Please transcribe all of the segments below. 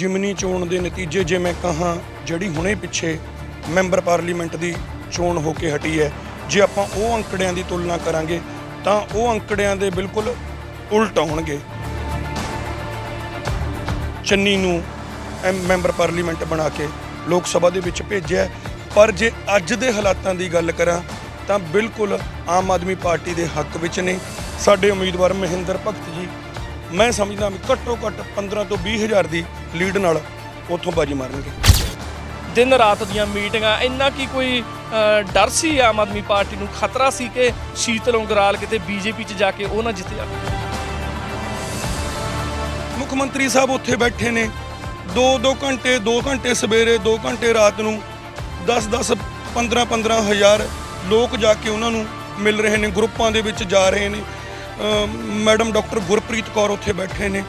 ਜਿਮਨੀ ਚੋਣ ਦੇ ਨਤੀਜੇ ਜੇ ਮੈਂ ਕਹਾਂ, ਜਿਹੜੀ ਹੁਣੇ ਪਿੱਛੇ ਮੈਂਬਰ ਪਾਰਲੀਮੈਂਟ ਦੀ ਚੋਣ ਹੋ ਕੇ ਹਟੀ ਹੈ, ਜੇ ਆਪਾਂ ਉਹ ਅੰਕੜਿਆਂ ਦੀ ਤੁਲਨਾ ਕਰਾਂਗੇ, ਤਾਂ ਉਹ ਅੰਕੜਿਆਂ ਦੇ ਬਿਲਕੁਲ ਉਲਟ ਆਉਣਗੇ ਚੰਨੀ ਨੂੰ ਐਮ- ਮੈਂਬਰ ਪਾਰਲੀਮੈਂਟ ਬਣਾ ਕੇ ਲੋਕ ਸਭਾ ਦੇ ਵਿੱਚ ਭੇਜਿਆ ਪਰ ਜੇ ਅੱਜ ਦੇ ਹਾਲਾਤਾਂ ਦੀ ਗੱਲ ਕਰਾਂ, ਤਾਂ ਬਿਲਕੁਲ ਆਮ ਆਦਮੀ ਪਾਰਟੀ ਦੇ ਹੱਕ ਵਿੱਚ ਨੇ। ਸਾਡੇ ਉਮੀਦਵਾਰ ਮਹਿੰਦਰ ਭਗਤ ਜੀ ਮੈਂ ਸਮਝਦਾ ਵੀ ਘੱਟੋ ਘੱਟ 15 ਤੋਂ 20 ਹਜ਼ਾਰ ਦੀ ਲੀਡ ਨਾਲ ਉੱਥੋਂ ਬਾਜੀ ਮਾਰਨਗੇ। ਦਿਨ ਰਾਤ ਦੀਆਂ ਮੀਟਿੰਗਾਂ ਇੰਨਾ ਕੀ ਕੋਈ ਅ, ਡਰ ਸੀ ਆਮ ਆਦਮੀ ਪਾਰਟੀ ਨੂੰ? ਖਤਰਾ ਸੀ ਕਿ ਸ਼ੀਤਲ ਉਂਗਰਾਲ ਕਿਤੇ ਬੀਜੇਪੀ 'ਚ ਜਾ ਕੇ ਉਹ ਨਾ ਜਿੱਤ ਜਾਣ ਮੁੱਖ ਮੰਤਰੀ ਸਾਹਿਬ ਉੱਥੇ ਬੈਠੇ ਨੇ। 2-2 ਘੰਟੇ 2 ਘੰਟੇ ਸਵੇਰੇ 2 ਘੰਟੇ ਰਾਤ ਨੂੰ 10-10 15-15 ਹਜ਼ਾਰ ਲੋਕ ਜਾ ਕੇ ਉਹਨਾਂ ਨੂੰ ਮਿਲ ਰਹੇ ਨੇ ਗਰੁੱਪਾਂ ਦੇ ਵਿੱਚ ਜਾ ਰਹੇ ਨੇ। ਮੈਡਮ ਡਾਕਟਰ ਗੁਰਪ੍ਰੀਤ ਕੌਰ ਉੱਥੇ ਬੈਠੇ ਨੇ।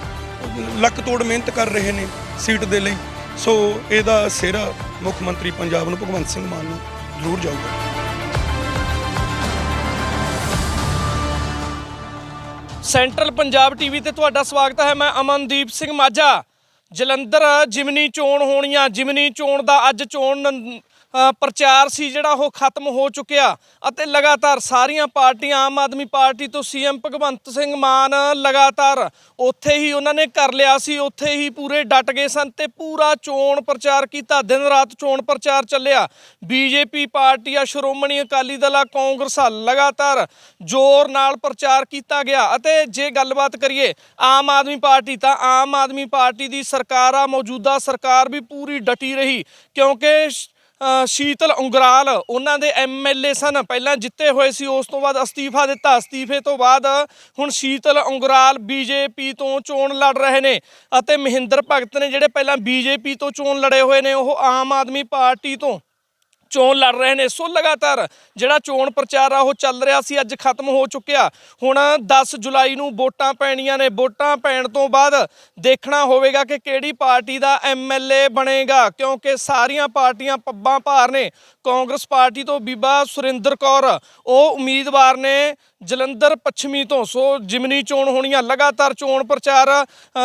ਲੱਕ ਤੋੜ ਮਿਹਨਤ ਕਰ ਰਹੇ ਨੇ ਸੀਟ ਦੇ ਲਈ। ਸੋ ਇਹਦਾ ਸਿਹਰਾ ਮੁੱਖ ਮੰਤਰੀ ਪੰਜਾਬ ਨੂੰ ਭਗਵੰਤ ਸਿੰਘ ਮਾਨ ਨੂੰ ਜ਼ਰੂਰ ਜਾਊਗਾ। ਸੈਂਟਰਲ ਪੰਜਾਬ ਟੀਵੀ ਤੇ ਤੁਹਾਡਾ ਸਵਾਗਤ ਹੈ। ਮੈਂ ਅਮਨਦੀਪ ਸਿੰਘ ਮਾਝਾ। ਜਲੰਧਰ ਜਿਮਨੀ ਚੋਣ ਹੋਣੀਆਂ ਜਿਮਨੀ ਚੋਣ ਦਾ ਅੱਜ ਚੋਣ ਨ- ਪ੍ਰਚਾਰ ਸੀ ਜਿਹੜਾ ਉਹ ਖਤਮ ਹੋ ਚੁੱਕਿਆ ਅਤੇ ਲਗਾਤਾਰ ਸਾਰੀਆਂ ਪਾਰਟੀਆਂ ਆਮ ਆਦਮੀ ਪਾਰਟੀ ਤੋਂ ਸੀਐਮ ਭਗਵੰਤ ਸਿੰਘ ਮਾਨ ਲਗਾਤਾਰ ਉੱਥੇ ਹੀ ਉਹਨਾਂ ਨੇ ਕਰ ਲਿਆ ਸੀ, ਉੱਥੇ ਹੀ ਪੂਰੇ ਡਟ ਗਏ ਸਨ ਤੇ ਪੂਰਾ ਚੋਣ ਪ੍ਰਚਾਰ ਕੀਤਾ, ਦਿਨ ਰਾਤ ਚੋਣ ਪ੍ਰਚਾਰ ਚੱਲਿਆ। ਬੀਜੇਪੀ ਪਾਰਟੀ ਆ, ਸ਼੍ਰੋਮਣੀ ਅਕਾਲੀ ਦਲ ਆ, ਕਾਂਗਰਸ ਆ, ਲਗਾਤਾਰ ਜ਼ੋਰ ਨਾਲ ਪ੍ਰਚਾਰ ਕੀਤਾ ਗਿਆ ਅਤੇ ਜੇ ਗੱਲਬਾਤ ਕਰੀਏ ਆਮ ਆਦਮੀ ਪਾਰਟੀ ਤਾਂ ਆਮ ਆਦਮੀ ਪਾਰਟੀ ਦੀ ਸਰਕਾਰ ਆ, ਮੌਜੂਦਾ ਸਰਕਾਰ ਵੀ ਪੂਰੀ ਡਟੀ ਰਹੀ ਕਿਉਂਕਿ ਸ਼ੀਤਲ ਉਂਗਰਾਲ, ਉਹਨਾਂ ਦੇ ਐਮਐਲਏ ਸਨ। ਪਹਿਲਾਂ ਜਿੱਤੇ ਹੋਏ ਸੀ, ਉਸ ਤੋਂ ਬਾਅਦ ਅਸਤੀਫਾ ਦਿੱਤਾ। ਅਸਤੀਫੇ ਤੋਂ ਬਾਅਦ ਹੁਣ ਸ਼ੀਤਲ ਉਂਗਰਾਲ ਬੀਜੇਪੀ ਤੋਂ ਚੋਣ ਲੜ ਰਹੇ ਨੇ ਅਤੇ ਮਹਿੰਦਰ ਭਗਤ ਨੇ ਜਿਹੜੇ ਪਹਿਲਾਂ ਬੀਜੇਪੀ ਤੋਂ ਚੋਣ ਲੜੇ ਹੋਏ ਨੇ, ਉਹ ਆਮ ਆਦਮੀ ਪਾਰਟੀ ਤੋਂ ਚੋਣ ਲੜ ਰਹੇ ਨੇ। ਸੋ ਲਗਾਤਾਰ ਜਿਹੜਾ ਚੋਣ ਪ੍ਰਚਾਰ ਆ, ਉਹ ਚੱਲ ਰਿਹਾ ਸੀ, ਅੱਜ ਖਤਮ ਹੋ ਚੁੱਕਿਆ। ਹੁਣ 10 ਜੁਲਾਈ ਨੂੰ ਵੋਟਾਂ ਪੈਣੀਆਂ ਨੇ। ਵੋਟਾਂ ਪੈਣ ਤੋਂ ਬਾਅਦ ਦੇਖਣਾ ਹੋਵੇਗਾ ਕਿ ਕਿਹੜੀ ਪਾਰਟੀ ਦਾ ਐਮਐਲਏ ਬਣੇਗਾ, ਕਿਉਂਕਿ ਸਾਰੀਆਂ ਪਾਰਟੀਆਂ ਪੱਬਾਂ ਭਾਰ ਨੇ। ਕਾਂਗਰਸ ਪਾਰਟੀ ਤੋਂ ਬੀਬਾ ਸੁਰਿੰਦਰ ਕੌਰ, ਉਹ ਉਮੀਦਵਾਰ ਨੇ ਜਲੰਧਰ ਪੱਛਮੀ ਤੋਂ। ਸੋ ਜਿਮਨੀ ਚੋਣ ਹੋਣੀਆਂ, ਲਗਾਤਾਰ ਚੋਣ ਪ੍ਰਚਾਰ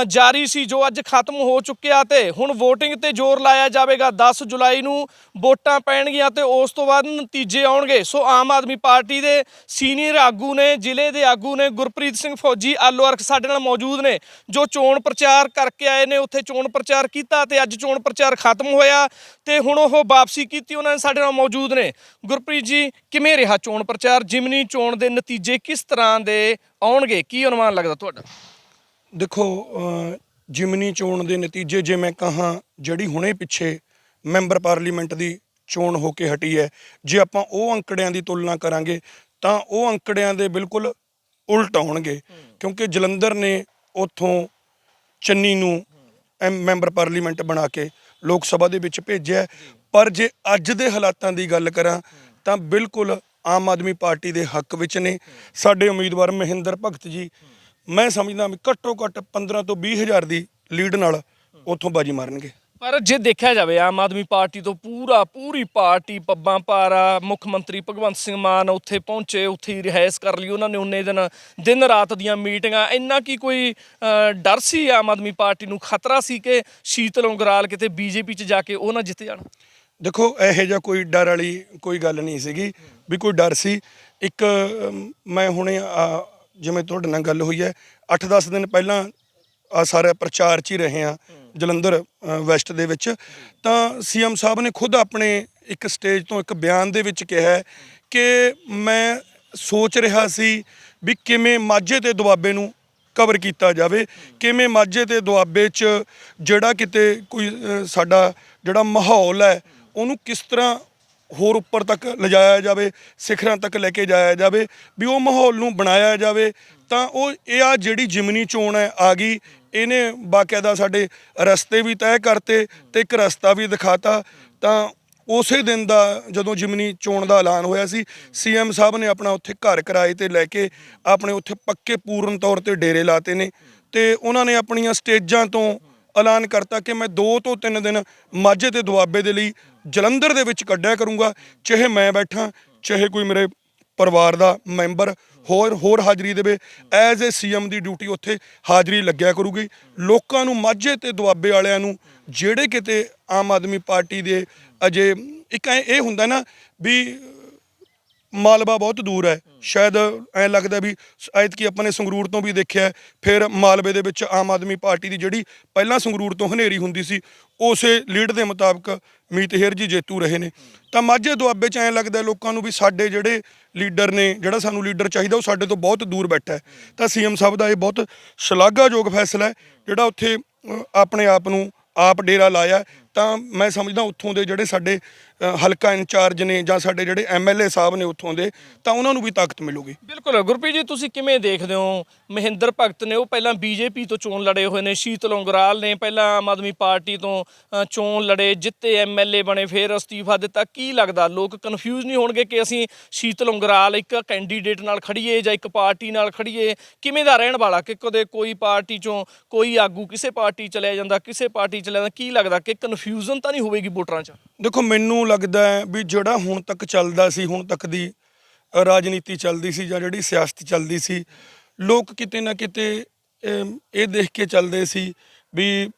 ਜਾਰੀ ਸੀ ਜੋ ਅੱਜ ਖਤਮ ਹੋ ਚੁੱਕਿਆ ਤੇ ਹੁਣ VOTING ਤੇ ਜ਼ੋਰ ਲਾਇਆ ਜਾਵੇਗਾ। 10 ਜੁਲਾਈ ਨੂੰ ਵੋਟਾਂ ਪੈਣਗੀਆਂ ਤੇ ਉਸ ਤੋਂ ਬਾਅਦ ਨਤੀਜੇ ਆਉਣਗੇ। ਸੋ ਆਮ ਆਦਮੀ ਪਾਰਟੀ ਦੇ ਸੀਨੀਅਰ ਆਗੂ ਨੇ, ਜ਼ਿਲ੍ਹੇ ਦੇ ਆਗੂ ਨੇ ਗੁਰਪ੍ਰੀਤ ਸਿੰਘ ਫੌਜੀ, ਆਲੋ ਅਰਖ ਸਾਡੇ ਨਾਲ ਮੌਜੂਦ ਨੇ, ਜੋ ਚੋਣ ਪ੍ਰਚਾਰ ਕਰਕੇ ਆਏ ਨੇ। ਉੱਥੇ ਚੋਣ ਪ੍ਰਚਾਰ ਕੀਤਾ ਤੇ ਅੱਜ ਚੋਣ ਪ੍ਰਚਾਰ ਖਤਮ ਹੋਇਆ। ਤੇ ਹੁਣ ਉਹ ਵਾਪਸੀ ਕੀਤੀ, ਉਹਨਾਂ ਨੇ ਸਾਡੇ ਨਾਲ ਮੌਜੂਦ ਨੇ। ਗੁਰਪ੍ਰੀਤ ਜੀ, ਕਿਵੇਂ ਰਿਹਾ ਚੋਣ ਪ੍ਰਚਾਰ? ਜਿਮਨੀ ਚੋਣ ਦੇ ਨਤੀਜੇ ਕਿਸ ਤਰ੍ਹਾਂ ਦੇ ਆਉਣਗੇ? ਕੀ ਅਨੁਮਾਨ ਲੱਗਦਾ ਤੁਹਾਡਾ? ਦੇਖੋ ਜਿਮਨੀ ਚੋਣ ਦੇ ਨਤੀਜੇ ਜੇ ਮੈਂ ਕਹਾਂ, ਜਿਹੜੀ ਹੁਣੇ ਪਿੱਛੇ ਮੈਂਬਰ ਪਾਰਲੀਮੈਂਟ ਦੀ ਚੋਣ ਹੋ ਕੇ ਹਟੀ ਹੈ, ਜੇ ਆਪਾਂ ਉਹ ਅੰਕੜਿਆਂ ਦੀ ਤੁਲਨਾ ਕਰਾਂਗੇ, ਤਾਂ ਉਹ ਅੰਕੜਿਆਂ ਦੇ ਬਿਲਕੁਲ ਉਲਟ ਆਉਣਗੇ। ਕਿਉਂਕਿ ਜਲੰਧਰ ਨੇ ਉੱਥੋਂ ਚੰਨੀ ਨੂੰ ਐਮ- ਮੈਂਬਰ ਪਾਰਲੀਮੈਂਟ ਬਣਾ ਕੇ ਲੋਕ ਸਭਾ ਦੇ ਵਿੱਚ ਭੇਜਿਆ ਪਰ ਜੇ ਅੱਜ ਦੇ ਹਾਲਾਤਾਂ ਦੀ ਗੱਲ ਕਰਾਂ ਤਾਂ ਬਿਲਕੁਲ ਆਮ ਆਦਮੀ ਪਾਰਟੀ ਦੇ ਹੱਕ ਵਿੱਚ ਨੇ। ਸਾਡੇ ਉਮੀਦਵਾਰ ਮਹਿੰਦਰ ਭਗਤ ਜੀ, ਮੈਂ ਸਮਝਦਾ ਵੀ ਘੱਟੋ ਘੱਟ 15 ਤੋਂ 20 ਹਜ਼ਾਰ ਦੀ ਲੀਡ ਨਾਲ ਉੱਥੋਂ ਬਾਜੀ ਮਾਰਨਗੇ। ਪਰ ਜੇ ਦੇਖਿਆ ਜਾਵੇ, ਆਮ ਆਦਮੀ ਪਾਰਟੀ ਤੋਂ ਪੂਰਾ, ਪੂਰੀ ਪਾਰਟੀ, ਪੱਬਾਂ ਭਾਰਾ ਮੁੱਖ ਮੰਤਰੀ ਭਗਵੰਤ ਸਿੰਘ ਮਾਨ ਉੱਥੇ ਪਹੁੰਚੇ, ਉੱਥੇ ਹੀ ਰਿਹਾਇਸ਼ ਕਰ ਲਈ ਉਹਨਾਂ ਨੇ ਉਨੇ ਦਿਨ ਦਿਨ ਰਾਤ ਦੀਆਂ ਮੀਟਿੰਗਾਂ। ਇੰਨਾ ਕੀ ਕੋਈ ਡਰ ਸੀ ਆਮ ਆਦਮੀ ਪਾਰਟੀ ਨੂੰ? ਖਤਰਾ ਸੀ ਕਿ ਸ਼ੀਤਲ ਉਂਗਰਾਲ ਕਿਤੇ ਬੀਜੇਪੀ 'ਚ ਜਾ ਕੇ ਉਹ ਨਾ ਜਿੱਤ ਜਾਣ? ਦੇਖੋ, ਇਹੋ ਜਿਹਾ ਕੋਈ ਡਰ ਵਾਲੀ ਕੋਈ ਗੱਲ ਨਹੀਂ ਸੀਗੀ। ਵੀ ਕੋਈ ਡਰ ਸੀ। ਇੱਕ ਮੈਂ ਹੁਣੇ ਜਿਵੇਂ ਤੁਹਾਡੇ ਨਾਲ ਗੱਲ ਹੋਈ ਹੈ 8-10 ਦਿਨ ਪਹਿਲਾਂ ਆ ਸਾਰਾ ਪ੍ਰਚਾਰ 'ਚ ਹੀ ਰਹੇ ਆ ਜਲੰਧਰ ਵੈਸਟ ਦੇ ਵਿੱਚ, ਤਾਂ ਸੀਐਮ ਸਾਹਿਬ ਨੇ ਖੁਦ ਆਪਣੇ ਇੱਕ ਸਟੇਜ ਤੋਂ ਇੱਕ ਬਿਆਨ ਦੇ ਵਿੱਚ ਕਿਹਾ ਕਿ ਮੈਂ ਸੋਚ ਰਿਹਾ ਸੀ ਵੀ ਕਿਵੇਂ ਮਾਝੇ ਤੇ ਦੁਆਬੇ ਨੂੰ ਕਵਰ ਕੀਤਾ ਜਾਵੇ, ਕਿਵੇਂ ਮਾਝੇ ਤੇ ਦੁਆਬੇ 'ਚ ਜਿਹੜਾ ਕਿਤੇ ਕੋਈ ਸਾਡਾ ਜਿਹੜਾ ਮਾਹੌਲ ਹੈ, ਉਹਨੂੰ ਕਿਸ ਤਰ੍ਹਾਂ ਹੋਰ ਉੱਪਰ ਤੱਕ ਲਿਜਾਇਆ ਜਾਵੇ, ਸਿਖਰਾਂ ਤੱਕ ਲੈ ਕੇ ਜਾਇਆ ਜਾਵੇ, ਵੀ ਉਹ ਮਾਹੌਲ ਨੂੰ ਬਣਾਇਆ ਜਾਵੇ, ਤਾਂ ਉਹ, ਇਹ ਆ ਜਿਹੜੀ ਜਿਮਨੀ ਚੋਣ ਹੈ, ਆ ਗਈ ਇਹਨੇ ਬਾਕਾਇਦਾ ਸਾਡੇ ਰਸਤੇ ਵੀ ਤੈਅ ਕਰਤੇ ਤੇ ਇੱਕ ਰਸਤਾ ਵੀ ਦਿਖਾਤਾ। ਤਾਂ ਉਸੇ ਦਿਨ ਦਾ ਜਦੋਂ ਜਿਮਨੀ ਚੋਣ ਦਾ ਐਲਾਨ ਹੋਇਆ ਸੀ, ਸੀਐਮ ਸਾਹਿਬ ਨੇ ਆਪਣਾ ਉੱਥੇ ਘਰ ਕਿਰਾਏ ਤੇ ਲੈ ਕੇ ਆਪਣੇ ਉੱਥੇ ਪੱਕੇ ਪੂਰਨ ਤੌਰ ਤੇ ਡੇਰੇ ਲਾਤੇ ਨੇ ਤੇ ਉਹਨਾਂ ਨੇ ਆਪਣੀਆਂ ਸਟੇਜਾਂ ਤੋਂ ਐਲਾਨ ਕਰਤਾ ਕਿ ਮੈਂ 2 ਤੋਂ 3 ਦਿਨ ਮਾਝੇ ਤੇ ਦੁਆਬੇ ਦੇ ਲਈ ਜਲੰਧਰ ਦੇ ਵਿੱਚ ਕੱਢਿਆ ਕਰੂੰਗਾ, ਚਾਹੇ ਮੈਂ ਬੈਠਾ, ਚਾਹੇ ਕੋਈ ਮੇਰੇ ਪਰਿਵਾਰ ਦਾ ਮੈਂਬਰ ਹੋਰ ਹੋਰ ਹਾਜ਼ਰੀ ਦੇਵੇ। ਐਜ਼ ਏ ਸੀਐਮ ਦੀ ਡਿਊਟੀ ਉੱਥੇ ਹਾਜ਼ਰੀ ਲੱਗਿਆ ਕਰੂਗੀ। ਲੋਕਾਂ ਨੂੰ ਮਾਝੇ ਤੇ ਦੁਆਬੇ ਵਾਲਿਆਂ ਨੂੰ ਜਿਹੜੇ ਕਿਤੇ ਆਮ ਆਦਮੀ ਪਾਰਟੀ ਦੇ ਅਜੇ ਇੱਕ ਐਂ ਇਹ ਹੁੰਦਾ ਨਾ ਵੀ ਮਾਲਵਾ ਬਹੁਤ ਦੂਰ ਹੈ। ਸ਼ਾਇਦ ਐ ਲੱਗਦਾ ਵੀ ਐਤਕੀ ਆਪਾਂ ਨੇ ਸੰਗਰੂਰ ਤੋਂ ਵੀ ਦੇਖਿਆ ਫਿਰ ਮਾਲਵੇ ਦੇ ਵਿੱਚ ਆਮ ਆਦਮੀ ਪਾਰਟੀ ਦੀ ਜਿਹੜੀ ਪਹਿਲਾਂ ਸੰਗਰੂਰ ਤੋਂ ਹਨੇਰੀ ਹੁੰਦੀ ਸੀ, ਉਸੇ ਲੀਡ ਦੇ ਮੁਤਾਬਕ ਮੀਤ ਹੇਰ ਜੀ ਜੇਤੂ ਰਹੇ ਨੇ। ਤਾਂ ਮਾਝੇ ਦੁਆਬੇ ਚ ਐ ਲੱਗਦਾ ਲੋਕਾਂ ਨੂੰ ਵੀ ਸਾਡੇ ਜਿਹੜੇ ਲੀਡਰ ਨੇ, ਜਿਹੜਾ ਸਾਨੂੰ ਲੀਡਰ ਚਾਹੀਦਾ, ਉਹ ਸਾਡੇ ਤੋਂ ਬਹੁਤ ਦੂਰ ਬੈਠਾ ਹੈ। ਤਾਂ ਸੀਐਮ ਸਾਹਿਬ ਦਾ ਇਹ ਬਹੁਤ ਸ਼ਲਾਘਾਯੋਗ ਫੈਸਲਾ ਹੈ, ਜਿਹੜਾ ਉੱਥੇ ਆਪਣੇ ਆਪ ਨੂੰ ਆਪ ਡੇਰਾ ਲਾਇਆ ਤਾਂ ਮੈਂ ਸਮਝਦਾ ਉੱਥੋਂ ਦੇ ਜਿਹੜੇ ਸਾਡੇ ਅ, ਹਲਕਾ ਇੰਚਾਰਜ ਨੇ ਜਾਂ ਸਾਡੇ ਜਿਹੜੇ ਐਮਐਲਏ ਸਾਹਿਬ ਨੇ ਉੱਥੋਂ ਦੇ ਤਾਂ ਉਹਨਾਂ ਨੂੰ ਵੀ ਤਾਕਤ ਮਿਲੂਗੀ। ਬਿਲਕੁਲ। ਗੁਰਪ੍ਰੀਤ ਜੀ ਤੁਸੀਂ ਕਿਵੇਂ ਦੇਖਦੇ ਹੋ? ਮਹਿੰਦਰ ਭਗਤ ਨੇ ਉਹ ਪਹਿਲਾਂ ਬੀਜੇਪੀ ਤੋਂ ਚੋਣ ਲੜੇ ਹੋਏ ਨੇ ਸ਼ੀਤਲ ਉਂਗਰਾਲ ਨੇ ਪਹਿਲਾਂ ਆਮ ਆਦਮੀ ਪਾਰਟੀ ਤੋਂ ਅ, ਚੋਣ ਲੜੇ ਜਿੱਤੇ ਐਮਐਲਏ ਬਣੇ ਫਿਰ ਅਸਤੀਫਾ ਦਿੱਤਾ। ਕੀ ਲੱਗਦਾ? ਲੋਕ ਕਨਫਿਊਜ਼ ਨਹੀਂ ਹੋਣਗੇ ਕਿ ਅਸੀਂ ਸ਼ੀਤਲ ਉਂਗਰਾਲ ਇੱਕ ਕੈਂਡੀਡੇਟ ਨਾਲ ਖੜੀਏ ਜਾਂ ਇੱਕ ਪਾਰਟੀ ਨਾਲ ਖੜੀਏ ਕਿਵੇਂ ਦਾ ਰਹਿਣ ਵਾਲਾ? ਕਿ ਕਦੇ ਕੋਈ ਪਾਰਟੀ ਚੋਂ ਕੋਈ ਆਗੂ ਕਿਸੇ ਪਾਰਟੀ ਚਲਿਆ ਜਾਂਦਾ ਕਿਸੇ ਪਾਰਟੀ ਚਲਿਆ ਜਾਂਦਾ ਕੀ ਲੱਗਦਾ ਕਿ ਕਨਫਿਊਜ਼ਨ ਤਾਂ ਨਹੀਂ ਹੋਵੇਗੀ ਵੋਟਰਾਂ 'ਚ? ਦੇਖੋ, ਮੈਨੂੰ ਲੱਗਦਾ ਹੈ ਵੀ ਜਿਹੜਾ ਹੁਣ ਤੱਕ ਚੱਲਦਾ ਸੀ, ਹੁਣ ਤੱਕ ਦੀ ਰਾਜਨੀਤੀ ਚੱਲਦੀ ਸੀ ਜਾਂ ਜਿਹੜੀ ਸਿਆਸਤ ਚੱਲਦੀ ਸੀ, ਲੋਕ ਕਿਤੇ ਨਾ ਕਿਤੇ ਇਹ ਦੇਖ ਕੇ ਚੱਲਦੇ ਸੀ ਵੀ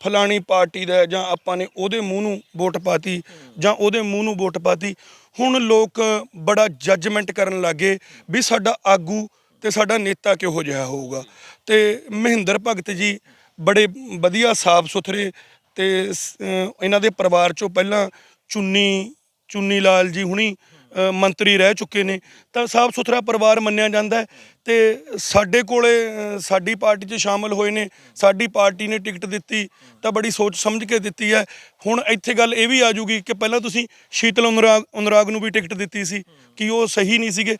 ਫਲਾਣੀ ਪਾਰਟੀ ਦਾ ਜਾਂ ਆਪਾਂ ਨੇ ਉਹਦੇ ਮੂੰਹ ਨੂੰ ਵੋਟ ਪਾਤੀ ਜਾਂ ਉਹਦੇ ਮੂੰਹ ਨੂੰ ਵੋਟ ਪਾਤੀ, ਹੁਣ ਲੋਕ ਬੜਾ ਜੱਜਮੈਂਟ ਕਰਨ ਲੱਗੇ ਵੀ ਸਾਡਾ ਆਗੂ ਤੇ ਸਾਡਾ ਨੇਤਾ ਕਿਹੋ ਜਿਹਾ ਹੋਊਗਾ। ਤੇ ਮਹਿੰਦਰ ਭਗਤ ਜੀ ਬੜੇ ਵਧੀਆ ਸਾਫ਼ ਸੁਥਰੇ ਤੇ ਸ- ਅਹ, ਇਹਨਾਂ ਦੇ ਪਰਿਵਾਰ ਚੋਂ ਪਹਿਲਾਂ ਚੁੰਨੀ ਚੁੰਨੀ ਲਾਲ ਜੀ ਹੁਣੀ, ਅਹ, ਮੰਤਰੀ ਰਹਿ ਚੁੱਕੇ ਨੇ। ਤਾਂ ਸਾਫ਼ ਸੁਥਰਾ ਪਰਿਵਾਰ ਮੰਨਿਆ ਜਾਂਦਾ ਹੈ ਤੇ ਸਾਡੇ ਕੋਲੇ, ਅਹ, ਸਾਡੀ ਪਾਰਟੀ 'ਚ ਸ਼ਾਮਲ ਹੋਏ ਨੇ, ਸਾਡੀ ਪਾਰਟੀ ਨੇ ਟਿਕਟ ਦਿੱਤੀ, ਤਾਂ ਬੜੀ ਸੋਚ ਸਮਝ ਕੇ ਦਿੱਤੀ ਹੈ। ਹੁਣ ਇੱਥੇ ਗੱਲ ਇਹ ਵੀ ਆ ਜੂਗੀ ਕਿ ਪਹਿਲਾਂ ਤੁਸੀਂ ਸ਼ੀਤਲ ਅਨੁਰਾਗ ਅਨੁਰਾਗ ਨੂੰ ਵੀ ਟਿਕਟ ਦਿੱਤੀ ਸੀ, ਕਿ ਉਹ ਸਹੀ ਨਹੀਂ ਸੀਗੇ।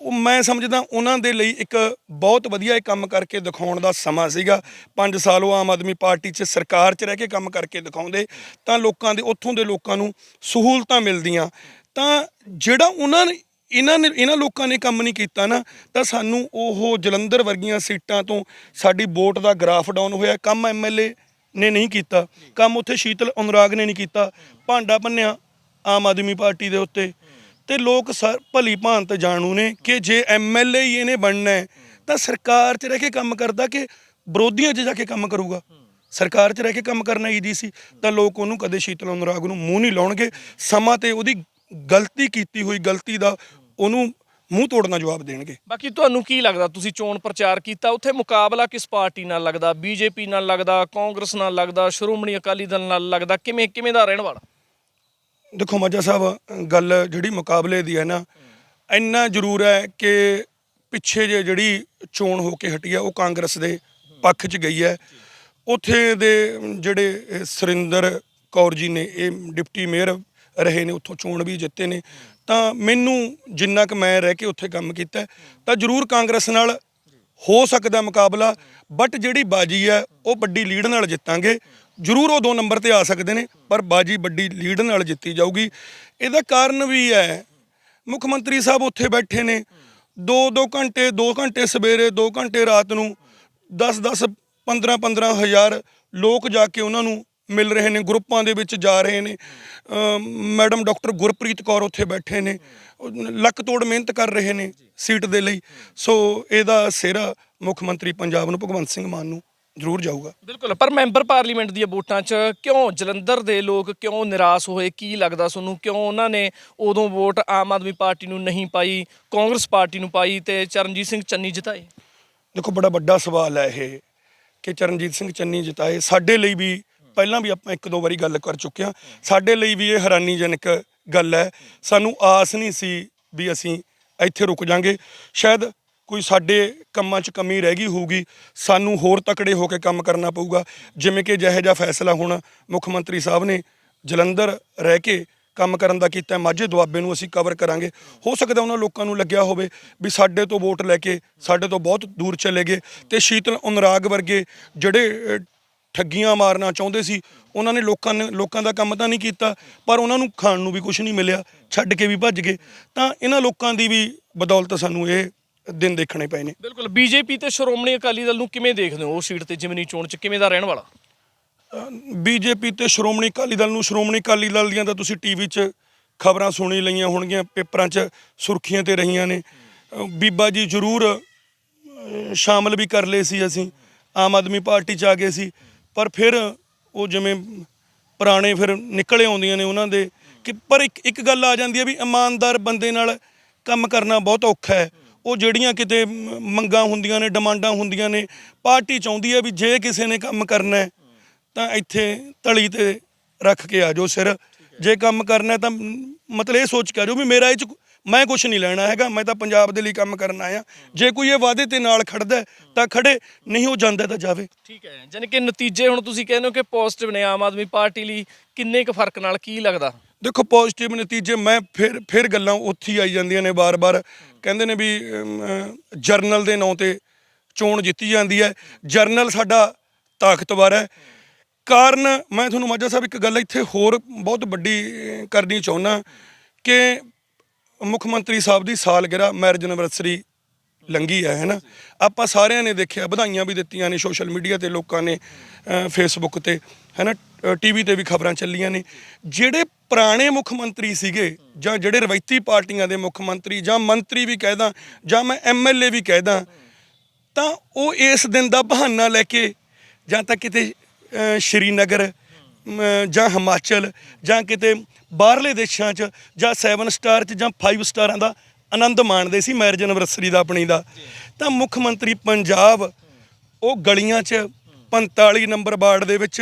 ਉਹ ਮੈਂ ਸਮਝਦਾ ਉਹਨਾਂ ਦੇ ਲਈ ਇੱਕ ਬਹੁਤ ਵਧੀਆ ਇਹ ਕੰਮ ਕਰਕੇ ਦਿਖਾਉਣ ਦਾ ਸਮਾਂ ਸੀਗਾ। 5 ਸਾਲ ਉਹ ਆਮ ਆਦਮੀ ਪਾਰਟੀ 'ਚ ਸਰਕਾਰ 'ਚ ਰਹਿ ਕੇ ਕੰਮ ਕਰਕੇ ਦਿਖਾਉਂਦੇ, ਤਾਂ ਲੋਕਾਂ ਦੇ, ਉੱਥੋਂ ਦੇ ਲੋਕਾਂ ਨੂੰ ਸਹੂਲਤਾਂ ਮਿਲਦੀਆਂ। ਤਾਂ ਜਿਹੜਾ ਉਹਨਾਂ ਨੇ, ਇਹਨਾਂ ਨੇ, ਇਹਨਾਂ ਲੋਕਾਂ ਨੇ ਕੰਮ ਨਹੀਂ ਕੀਤਾ ਨਾ, ਤਾਂ ਸਾਨੂੰ ਉਹ ਜਲੰਧਰ ਵਰਗੀਆਂ ਸੀਟਾਂ ਤੋਂ ਸਾਡੀ ਵੋਟ ਦਾ ਗ੍ਰਾਫ ਡਾਊਨ ਹੋਇਆ। ਕੰਮ ਐਮਐਲਏ ਨੇ ਨਹੀਂ ਕੀਤਾ। ਕੰਮ ਉੱਥੇ ਸ਼ੀਤਲ ਅਨੁਰਾਗ ਨੇ ਨਹੀਂ ਕੀਤਾ। ਭਾਂਡਾ ਭੰਨਿਆ ਆਮ ਆਦਮੀ ਪਾਰਟੀ ਦੇ ਉੱਤੇ। ਤੇ ਲੋਕ ਸਰ ਭਲੀ ਭਾਂਤ ਜਾਣੂ ਨੇ ਕਿ ਜੇ ਐਮਐਲਏ ਹੀ ਇਹਨੇ ਬਣਨਾ ਹੈ, ਤਾਂ ਸਰਕਾਰ 'ਚ ਰਹਿ ਕੇ ਕੰਮ ਕਰਦਾ ਕਿ ਵਿਰੋਧੀਆਂ 'ਚ ਜਾ ਕੇ ਕੰਮ ਕਰੂਗਾ? ਸਰਕਾਰ 'ਚ ਰਹਿ ਕੇ ਕੰਮ ਕਰਨਾ ਈਜੀ ਸੀ, ਤਾਂ ਲੋਕ ਉਹਨੂੰ ਕਦੇ ਸ਼ੀਤਲ ਅਨੁਰਾਗ ਨੂੰ ਮੂੰਹ ਨਹੀਂ ਲਾਉਣਗੇ। ਸਮਾਂ ਤੇ ਉਹਦੀ ਗਲਤੀ ਕੀਤੀ ਹੋਈ ਗਲਤੀ ਦਾ ਉਹਨੂੰ ਮੂੰਹ ਤੋੜਨਾ ਜਵਾਬ ਦੇਣਗੇ। ਬਾਕੀ ਤੁਹਾਨੂੰ ਕੀ ਲੱਗਦਾ? ਤੁਸੀਂ ਚੋਣ ਪ੍ਰਚਾਰ ਕੀਤਾ, ਉੱਥੇ ਮੁਕਾਬਲਾ ਕਿਸ ਪਾਰਟੀ ਨਾਲ ਲੱਗਦਾ? ਬੀਜੇਪੀ ਨਾਲ ਲੱਗਦਾ, ਕਾਂਗਰਸ ਨਾਲ ਲੱਗਦਾ, ਸ਼੍ਰੋਮਣੀ ਅਕਾਲੀ ਦਲ ਨਾਲ ਲੱਗਦਾ? ਕਿਵੇਂ ਕਿਵੇਂ ਦਾ ਰਹਿਣ ਵਾਲਾ? ਦੇਖੋ ਮਾਝਾ ਸਾਹਿਬ, ਗੱਲ ਜਿਹੜੀ ਮੁਕਾਬਲੇ ਦੀ ਹੈ ਨਾ, ਇੰਨਾ ਜ਼ਰੂਰ ਹੈ ਕਿ ਪਿੱਛੇ ਜੇ ਜਿਹੜੀ ਚੋਣ ਹੋ ਕੇ ਹਟੀ ਹੈ, ਉਹ ਕਾਂਗਰਸ ਦੇ ਪੱਖ 'ਚ ਗਈ ਹੈ। ਉੱਥੇ ਦੇ ਜਿਹੜੇ ਇਹ ਸੁਰਿੰਦਰ ਕੌਰ ਜੀ ਨੇ, ਇਹ ਡਿਪਟੀ ਮੇਅਰ ਰਹੇ ਨੇ, ਉੱਥੋਂ ਚੋਣ ਵੀ ਜਿੱਤੇ ਨੇ। ਤਾਂ ਮੈਨੂੰ ਜਿੰਨਾ ਕਿ ਮੈਂ ਰਹਿ ਕੇ ਉੱਥੇ ਕੰਮ ਕੀਤਾ, ਤਾਂ ਜ਼ਰੂਰ ਕਾਂਗਰਸ ਨਾਲ ਹੋ ਸਕਦਾ ਮੁਕਾਬਲਾ, ਬਟ ਜਿਹੜੀ ਬਾਜੀ ਹੈ, ਉਹ ਵੱਡੀ ਲੀਡ ਨਾਲ ਜਿੱਤਾਂਗੇ। ਜ਼ਰੂਰ ਉਹ ਦੋ ਨੰਬਰ ਤੇ ਆ ਸਕਦੇ ਨੇ, ਪਰ ਬਾਜੀ ਵੱਡੀ ਲੀਡ ਨਾਲ ਜਿੱਤੀ ਜਾਊਗੀ। ਇਹਦਾ ਕਾਰਨ ਵੀ ਹੈ, ਮੁੱਖ ਮੰਤਰੀ ਸਾਹਿਬ ਉੱਥੇ ਬੈਠੇ ਨੇ। 2-2 ਘੰਟੇ 2 ਘੰਟੇ ਸਵੇਰੇ 2 ਘੰਟੇ ਰਾਤ ਨੂੰ 10-10 15-15 ਹਜ਼ਾਰ ਲੋਕ ਜਾ ਕੇ ਉਹਨਾਂ ਨੂੰ ਮਿਲ ਰਹੇ ਨੇ, ਗਰੁੱਪਾਂ ਦੇ ਵਿੱਚ ਜਾ ਰਹੇ ਨੇ। ਮੈਡਮ ਡਾਕਟਰ ਗੁਰਪ੍ਰੀਤ ਕੌਰ ਉੱਥੇ ਬੈਠੇ ਨੇ, ਲੱਕ ਤੋੜ ਮਿਹਨਤ ਕਰ ਰਹੇ ਨੇ ਸੀਟ ਦੇ ਲਈ। ਸੋ ਇਹਦਾ ਸਿਹਰਾ ਮੁੱਖ ਮੰਤਰੀ ਪੰਜਾਬ ਨੂੰ, ਭਗਵੰਤ ਸਿੰਘ ਮਾਨ ਨੂੰ। ਜ਼ਰੂਰ ਜਾਊਗਾ। ਬਿਲਕੁਲ ਪਰ ਮੈਂਬਰ ਪਾਰਲੀਮੈਂਟ ਦੀਆਂ ਵੋਟਾਂ 'ਚ ਕਿਉਂ ਜਲੰਧਰ ਦੇ ਲੋਕ ਕਿਉਂ ਨਿਰਾਸ਼ ਹੋਏ? ਕੀ ਲੱਗਦਾ ਤੁਹਾਨੂੰ? ਕਿਉਂ ਉਹਨਾਂ ਨੇ ਉਦੋਂ ਵੋਟ ਆਮ ਆਦਮੀ ਪਾਰਟੀ ਨੂੰ ਨਹੀਂ ਪਾਈ ਕਾਂਗਰਸ ਪਾਰਟੀ ਨੂੰ ਪਾਈ ਤੇ ਚਰਨਜੀਤ ਸਿੰਘ ਚੰਨੀ ਜਿਤਾਏ? ਦੇਖੋ ਬੜਾ ਵੱਡਾ ਸਵਾਲ ਹੈ ਇਹ ਕਿ ਚਰਨਜੀਤ ਸਿੰਘ ਚੰਨੀ ਜਿਤਾਏ। ਸਾਡੇ ਲਈ ਵੀ ਪਹਿਲਾਂ ਵੀ ਆਪਾਂ ਇੱਕ ਦੋ ਵਾਰੀ ਗੱਲ ਕਰ ਚੁੱਕੇ ਹਾਂ। ਸਾਡੇ ਲਈ ਵੀ ਇਹ ਹੈਰਾਨੀਜਨਕ ਗੱਲ ਹੈ। ਸਾਨੂੰ ਆਸ ਨਹੀਂ ਸੀ ਵੀ ਅਸੀਂ ਇੱਥੇ ਰੁਕ ਜਾਾਂਗੇ। ਸ਼ਾਇਦ ਕੋਈ ਸਾਡੇ ਕੰਮਾਂ 'ਚ ਕਮੀ ਰਹਿ ਗਈ ਹੋਊਗੀ, ਸਾਨੂੰ ਹੋਰ ਤਕੜੇ ਹੋ ਕੇ ਕੰਮ ਕਰਨਾ ਪਊਗਾ। ਜਿਵੇਂ ਕਿ ਜਿਹੋ ਜਿਹਾ ਫੈਸਲਾ ਹੁਣ ਮੁੱਖ ਮੰਤਰੀ ਸਾਹਿਬ ਨੇ ਜਲੰਧਰ ਰਹਿ ਕੇ ਕੰਮ ਕਰਨ ਦਾ ਕੀਤਾ, ਮਾਝੇ ਦੁਆਬੇ ਨੂੰ ਅਸੀਂ ਕਵਰ ਕਰਾਂਗੇ। ਹੋ ਸਕਦਾ ਉਹਨਾਂ ਲੋਕਾਂ ਨੂੰ ਲੱਗਿਆ ਹੋਵੇ ਵੀ ਸਾਡੇ ਤੋਂ ਵੋਟ ਲੈ ਕੇ ਸਾਡੇ ਤੋਂ ਬਹੁਤ ਦੂਰ ਚਲੇ ਗਏ ਤੇ ਸ਼ੀਤਲ ਅਨੁਰਾਗ ਵਰਗੇ ਜਿਹੜੇ ਠੱਗੀਆਂ ਮਾਰਨਾ ਚਾਹੁੰਦੇ ਸੀ, ਉਹਨਾਂ ਨੇ ਲੋਕਾਂ ਨੇ, ਲੋਕਾਂ ਦਾ ਕੰਮ ਤਾਂ ਨਹੀਂ ਕੀਤਾ, ਪਰ ਉਹਨਾਂ ਨੂੰ ਖਾਣ ਨੂੰ ਵੀ ਕੁਝ ਨਹੀਂ ਮਿਲਿਆ, ਛੱਡ ਕੇ ਵੀ ਭੱਜ ਗਏ। ਤਾਂ ਇਹਨਾਂ ਲੋਕਾਂ ਦੀ ਵੀ ਬਦੌਲਤ ਸਾਨੂੰ ਇਹ ਦਿਨ ਦੇਖਣੇ ਪਏ ਨੇ। ਬਿਲਕੁਲ ਬੀਜੇਪੀ ਤੇ ਸ਼੍ਰੋਮਣੀ ਅਕਾਲੀ ਦਲ ਨੂੰ ਕਿਵੇਂ ਦੇਖਦੇ ਹੋ ਉਹ ਸੀਟ ਤੇ ਜਿਮਨੀ ਚੋਣ 'ਚ ਕਿਵੇਂ ਦਾ ਰਹਿਣ ਵਾਲਾ? ਬੀਜੇਪੀ ਤੇ ਸ਼੍ਰੋਮਣੀ ਅਕਾਲੀ ਦਲ ਨੂੰ ਸ਼੍ਰੋਮਣੀ ਅਕਾਲੀ ਦਲ ਦੀਆਂ ਤਾਂ ਤੁਸੀਂ ਟੀਵੀ 'ਚ ਖਬਰਾਂ ਸੁਣੀ ਲਈਆਂ ਹੋਣਗੀਆਂ ਪੇਪਰਾਂ 'ਚ ਸੁਰਖੀਆਂ ਤੇ ਰਹੀਆਂ ਨੇ। ਬੀਬਾ ਜੀ ਜ਼ਰੂਰ ਸ਼ਾਮਲ ਵੀ ਕਰ ਲਏ ਸੀ ਅਸੀਂ ਆਮ ਆਦਮੀ ਪਾਰਟੀ ਚ ਆ ਗਏ ਸੀ। ਪਰ ਫਿਰ ਉਹ ਜਿਵੇਂ ਪੁਰਾਣੇ ਫਿਰ ਨਿਕਲੇ ਆਉਂਦੀਆਂ ਨੇ ਉਹਨਾਂ ਦੇ ਕਿ ਪਰ ਇੱਕ ਇੱਕ ਗੱਲ ਆ ਜਾਂਦੀ ਹੈ ਵੀ ਇਮਾਨਦਾਰ ਬੰਦੇ ਨਾਲ ਕੰਮ ਕਰਨਾ ਬਹੁਤ ਔਖਾ ਹੈ। ਉਹ ਜਿਹੜੀਆਂ ਕਿਤੇ ਮੰਗਾਂ ਹੁੰਦੀਆਂ ਨੇ, ਡਿਮਾਂਡਾਂ ਹੁੰਦੀਆਂ ਨੇ, ਪਾਰਟੀ ਚਾਹੁੰਦੀ ਹੈ ਵੀ ਜੇ ਕਿਸੇ ਨੇ ਕੰਮ ਕਰਨਾ ਹੈ, ਤਾਂ ਇੱਥੇ ਤਲੀ ਤੇ ਰੱਖ ਕੇ ਆ ਜਾਓ ਸਿਰ। ਜੇ ਕੰਮ ਕਰਨਾ ਤਾਂ ਮਤਲਬ ਇਹ ਸੋਚ ਕੇ ਆ ਜਾਓ ਵੀ ਮੇਰਾ ਇਹ ਚ ਮੈਂ ਕੁਝ ਨਹੀਂ ਲੈਣਾ ਹੈਗਾ, ਮੈਂ ਤਾਂ ਪੰਜਾਬ ਦੇ ਲਈ ਕੰਮ ਕਰਨ ਆਇਆ। ਜੇ ਕੋਈ ਇਹ ਵਾਅਦੇ ਤੇ ਨਾਲ ਖੜਦਾ ਤਾਂ ਖੜੇ, ਨਹੀਂ ਉਹ ਜਾਂਦਾ ਤਾਂ ਜਾਵੇ। ਠੀਕ ਹੈ, ਯਾਨੀ ਕਿ ਨਤੀਜੇ ਹੁਣ ਤੁਸੀਂ ਕਹਿੰਦੇ ਹੋ ਕਿ ਪੋਜ਼ਿਟਿਵ ਨੇ ਆਮ ਆਦਮੀ ਪਾਰਟੀ ਲਈ, ਕਿੰਨੇ ਕੁ ਫ਼ਰਕ ਨਾਲ ਕੀ ਲੱਗਦਾ? ਦੇਖੋ ਪੋਜ਼ਿਟਿਵ ਨਤੀਜੇ, ਮੈਂ ਫਿਰ ਫਿਰ ਗੱਲਾਂ ਉੱਥੇ ਆਈ ਜਾਂਦੀਆਂ ਨੇ ਬਾਰ-ਬਾਰ ਕਹਿੰਦੇ ਨੇ ਵੀ ਜਰਨਲ ਦੇ ਨਾਂ ਤੇ ਚੋਣ ਜਿੱਤੀ ਜਾਂਦੀ ਹੈ। ਜਰਨਲ ਸਾਡਾ ਤਾਕਤਵਰ ਹੈ। ਕਾਰਨ, ਮੈਂ ਤੁਹਾਨੂੰ ਮਾਝਾ ਸਾਹਿਬ ਇੱਕ ਗੱਲ ਇੱਥੇ ਹੋਰ ਬਹੁਤ ਵੱਡੀ ਕਰਨੀ ਚਾਹੁੰਦਾ ਕਿ ਮੁੱਖ ਮੰਤਰੀ ਸਾਹਿਬ ਦੀ ਸਾਲਗਿਰਾ ਮੈਰਿਜ ਐਨਵਰਸਰੀ ਲੰਗੀ ਹੈ, ਹੈਨਾ? ਆਪਾਂ ਸਾਰਿਆਂ ਨੇ ਦੇਖਿਆ, ਵਧਾਈਆਂ ਵੀ ਦਿੱਤੀਆਂ ਨੇ ਸੋਸ਼ਲ ਮੀਡੀਆ ਤੇ ਲੋਕਾਂ ਨੇ ਫੇਸਬੁੱਕ ਤੇ, ਹੈਨਾ? ਟੀਵੀ ਤੇ ਵੀ ਖਬਰਾਂ ਚੱਲੀਆਂ ਨੇ। ਜਿਹੜੇ ਪੁਰਾਣੇ ਮੁੱਖ ਮੰਤਰੀ ਸੀਗੇ ਜਾਂ ਜਿਹੜੇ ਰਵਾਇਤੀ ਪਾਰਟੀਆਂ ਦੇ ਮੁੱਖ ਮੰਤਰੀ ਜਾਂ ਮੰਤਰੀ ਵੀ ਕਹਿਦਾ ਜਾਂ ਮੈਂ ਐਮਐਲਏ ਵੀ ਕਹਿਦਾ ਤਾਂ ਉਹ ਇਸ ਦਿਨ ਦਾ ਬਹਾਨਾ ਲੈ ਕੇ ਜਾਂ ਤਾਂ ਕਿਤੇ ਸ਼੍ਰੀਨਗਰ ਜਾਂ ਹਿਮਾਚਲ ਜਾਂ ਕਿਤੇ ਬਾਹਰਲੇ ਦੇਸ਼ਾਂ 'ਚ ਜਾਂ 7 ਸਟਾਰ 'ਚ ਜਾਂ 5 ਸਟਾਰਾਂ ਦਾ ਆਨੰਦ ਮਾਣਦੇ ਸੀ ਮੈਰਿਜ ਐਨਵਰਸਰੀ ਦਾ ਆਪਣੀ ਦਾ। ਤਾਂ ਮੁੱਖ ਮੰਤਰੀ ਪੰਜਾਬ ਉਹ ਗਲੀਆਂ 'ਚ 45 ਨੰਬਰ ਵਾਰਡ ਦੇ ਵਿੱਚ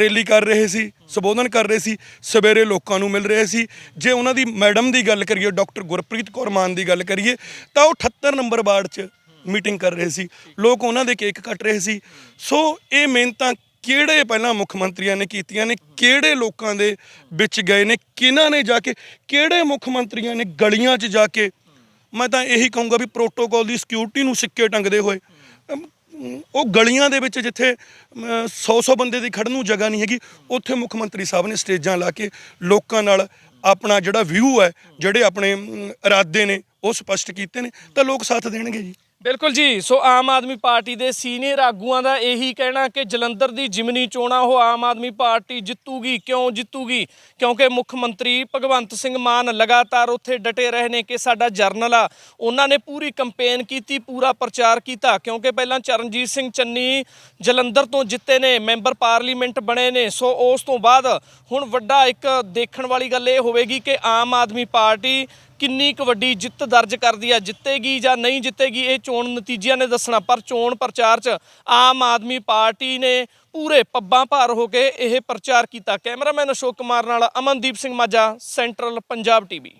ਰੈਲੀ ਕਰ ਰਹੇ ਸੀ, ਸੰਬੋਧਨ ਕਰ ਰਹੇ ਸੀ, ਸਵੇਰੇ ਲੋਕਾਂ ਨੂੰ ਮਿਲ ਰਹੇ ਸੀ। ਜੇ ਉਹਨਾਂ ਦੀ ਮੈਡਮ ਦੀ ਗੱਲ ਕਰੀਏ, ਡਾਕਟਰ ਗੁਰਪ੍ਰੀਤ ਕੌਰ ਮਾਨ ਦੀ ਗੱਲ ਕਰੀਏ, ਤਾਂ ਉਹ 78 ਨੰਬਰ ਵਾਰਡ 'ਚ ਮੀਟਿੰਗ ਕਰ ਰਹੇ ਸੀ। ਲੋਕ ਉਹਨਾਂ ਦੇ ਕੇਕ ਕੱਟ ਰਹੇ ਸੀ। ਸੋ ਇਹ ਮਿਹਨਤਾਂ ਕਿਹੜੇ ਪਹਿਲਾਂ ਮੁੱਖ ਮੰਤਰੀਆਂ ਨੇ ਕੀਤੀਆਂ ਨੇ, ਕਿਹੜੇ ਲੋਕਾਂ ਦੇ ਵਿੱਚ ਗਏ ਨੇ, ਕਿਹਨਾਂ ਨੇ ਜਾ ਕੇ, ਕਿਹੜੇ ਮੁੱਖ ਮੰਤਰੀਆਂ ਨੇ ਗਲੀਆਂ 'ਚ ਜਾ ਕੇ, ਮੈਂ ਤਾਂ ਇਹੀ ਕਹੂੰਗਾ ਵੀ ਪ੍ਰੋਟੋਕੋਲ ਦੀ ਸਿਕਿਉਰਿਟੀ ਨੂੰ ਸਿੱਕੇ ਟੰਗਦੇ ਹੋਏ ਉਹ ਗਲੀਆਂ ਦੇ ਵਿੱਚ ਜਿੱਥੇ 100-100 ਬੰਦੇ ਦੀ ਖੜਨ ਨੂੰ ਜਗ੍ਹਾ ਨਹੀਂ ਹੈਗੀ, ਉੱਥੇ ਮੁੱਖ ਮੰਤਰੀ ਸਾਹਿਬ ਨੇ ਸਟੇਜਾਂ ਲਾ ਕੇ ਲੋਕਾਂ ਨਾਲ ਆਪਣਾ ਜਿਹੜਾ ਵਿਊ ਹੈ, ਜਿਹੜੇ ਆਪਣੇ ਇਰਾਦੇ ਨੇ, ਉਹ ਸਪਸ਼ਟ ਕੀਤੇ ਨੇ, ਤਾਂ ਲੋਕ ਸਾਥ ਦੇਣਗੇ ਜੀ। ਬਿਲਕੁਲ ਜੀ। ਸੋ ਆਮ ਆਦਮੀ ਪਾਰਟੀ ਦੇ ਸੀਨੀਅਰ ਆਗੂਆਂ ਦਾ ਇਹੀ ਕਹਿਣਾ ਕਿ ਜਲੰਧਰ ਦੀ ਜਿਮਨੀ ਚੋਣਾਂ ਉਹ ਆਮ ਆਦਮੀ ਪਾਰਟੀ ਜਿੱਤੂਗੀ। ਕਿਉਂ ਜਿੱਤੂਗੀ? ਕਿਉਂਕਿ ਮੁੱਖ ਮੰਤਰੀ ਭਗਵੰਤ ਸਿੰਘ ਮਾਨ ਲਗਾਤਾਰ ਉੱਥੇ ਡਟੇ ਰਹੇ ਨੇ ਕਿ ਸਾਡਾ ਜਰਨਲ ਆ। ਉਹਨਾਂ ਨੇ ਪੂਰੀ ਕੰਪੇਨ ਕੀਤੀ, ਪੂਰਾ ਪ੍ਰਚਾਰ ਕੀਤਾ। ਕਿਉਂਕਿ ਪਹਿਲਾਂ ਚਰਨਜੀਤ ਸਿੰਘ ਚੰਨੀ ਜਲੰਧਰ ਤੋਂ ਜਿੱਤੇ ਨੇ, ਮੈਂਬਰ ਪਾਰਲੀਮੈਂਟ ਬਣੇ ਨੇ। ਸੋ ਉਸ ਤੋਂ ਬਾਅਦ ਹੁਣ ਵੱਡਾ ਇੱਕ ਦੇਖਣ ਵਾਲੀ ਗੱਲ ਇਹ ਹੋਵੇਗੀ ਕਿ ਆਮ ਆਦਮੀ ਪਾਰਟੀ ਕਿੰਨੀ ਕੁ ਵੱਡੀ ਜਿੱਤ ਦਰਜ ਕਰਦੀ ਹੈ ਜਿੱਤੇਗੀ ਜਾਂ ਨਹੀਂ ਜਿੱਤੇਗੀ, ਇਹ ਚੋਣ ਨਤੀਜਿਆਂ ਨੇ ਦੱਸਣਾ। ਪਰ ਚੋਣ ਪ੍ਰਚਾਰ 'ਚ ਆਮ ਆਦਮੀ ਪਾਰਟੀ ਨੇ ਪੂਰੇ ਪੱਬਾਂ ਭਾਰ ਹੋ ਕੇ ਇਹ ਪ੍ਰਚਾਰ ਕੀਤਾ। ਕੈਮਰਾਮੈਨ ਅਸ਼ੋਕ ਕੁਮਾਰ ਨਾਲ ਅਮਨਦੀਪ ਸਿੰਘ ਮਾਝਾ, ਸੈਂਟਰਲ ਪੰਜਾਬ ਟੀਵੀ।